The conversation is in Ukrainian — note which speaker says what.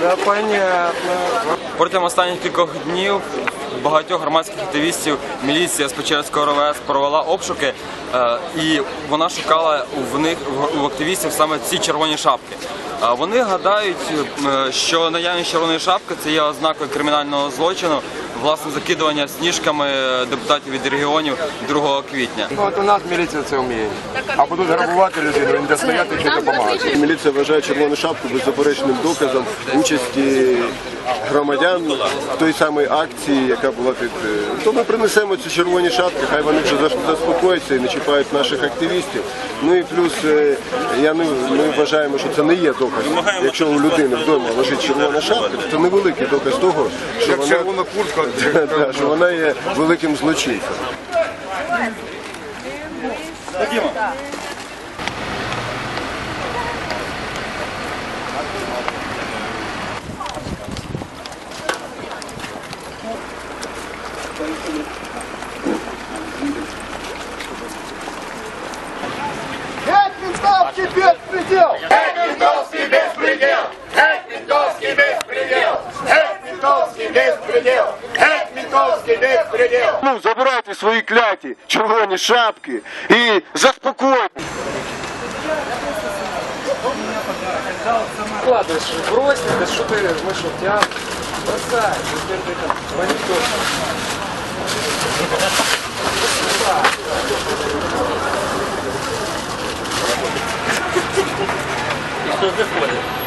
Speaker 1: Да, понятно.
Speaker 2: Протягом останніх кількох днів багатьох громадських активістів міліція з Печерського РВС провела обшуки, е, і вона шукала в них в- у активістів саме ці червоні шапки. Е, Вони гадають, е, що наявність червоної шапки це є ознакою кримінального злочину, власне закидування сніжками депутатів від регіонів 2 квітня.
Speaker 1: Ну, от у нас міліція це вміє. А будуть грабувати людину, де стояти чи допомагати.
Speaker 3: Міліція вважає червону шапку беззаперечним доказом участі громадян в той самій акції, яка була під. е, То ми принесемо ці червоні шапки, хай вони вже зас- заспокояться і не чіпають наших активістів. Ну і плюс е, я не ми вважаємо, що це не є доказ. Якщо у людини вдома лежить червона шапка, то це невеликий доказ того, що
Speaker 1: Як
Speaker 3: вона,
Speaker 1: червона куртка.
Speaker 3: Да, що вона є великим злочинцем.
Speaker 4: Геть ментовский беспредел! Геть ментовский беспредел! Геть ментовский беспредел! Геть ментовский беспредел! Геть ментовский беспредел!
Speaker 1: Ну, забирайте свої кляті червоні шапки і заспокойте. Вкладываешь, брось, да что ты, мы что, театр? Бросай, теперь ты там, монитор.
Speaker 5: Хто заходить?